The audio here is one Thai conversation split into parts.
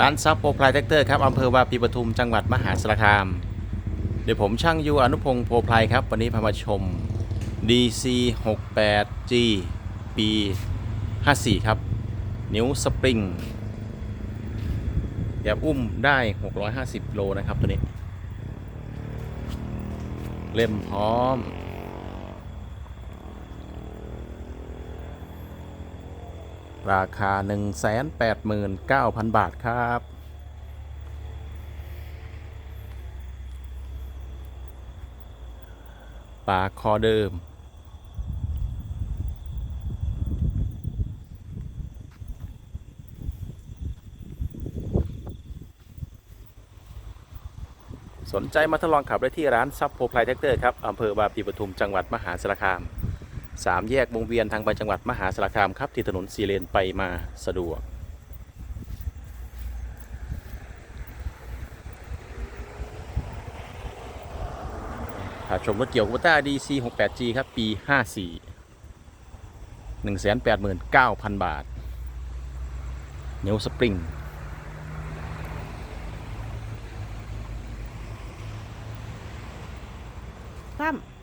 ร้านซับโปรไพรแท็กเตอร์ครับอำเภอวาปีปทุมจังหวัดมหาสารคาม เดี๋ยวผมช่างยูอนุพงศ์โปรไพรครับ วันนี้พามาชม DC 68G ปี 54 ครับ นิ้วสปริงอย่าอุ้มได้ 650 โลนะครับตัวนี้ เล่มพร้อม ราคา 189,000 บาทครับ ปลาคอเดิม สนใจมาทดลองขับได้ที่ร้านซับโพไพรแท็กเตอร์ครับอำเภอบาปีปทุมจังหวัดมหาสารคาม สามแยกวงเวียนทางไปจังหวัดมหาสารคามครับ ที่ถนนสีเลนไปมาสะดวก ถ้าชมรถเกี่ยวกับต้า DC 68G ครับ ปี 54 189,000 บาท เนวสปริงคว่ำ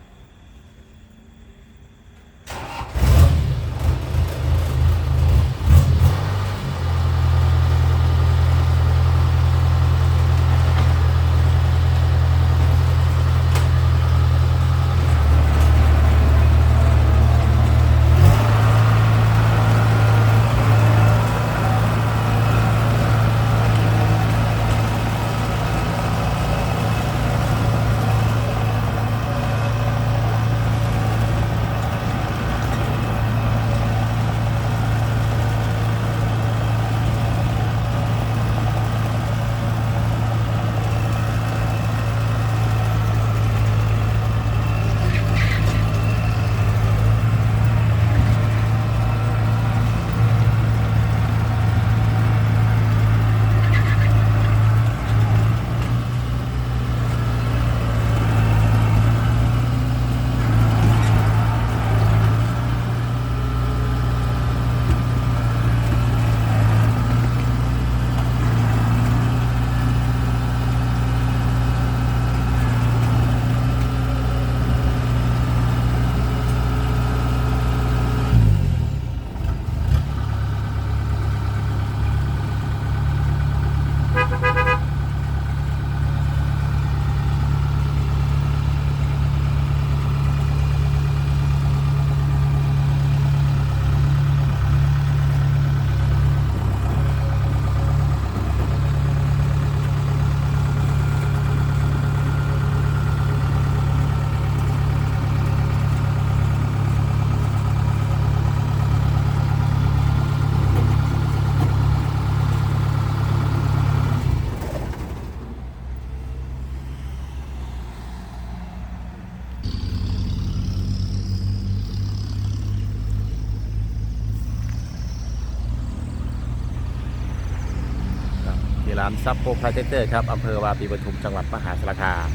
ที่ร้านซับโปรไพรเตอร์ครับอำเภอวาปีปทุมจังหวัดมหาสารคาม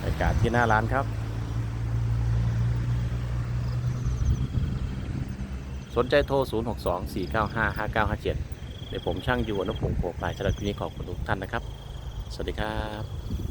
บรรยากาศที่หน้าร้านครับ สนใจโทร 0 6 2 4 9 5 5 9 5 7 เดี๋ยวผมช่างอยู่อนุพงศ์โปรไพรสำหรับคลิปนี้ขอบคุณทุกท่านนะครับ สวัสดีครับ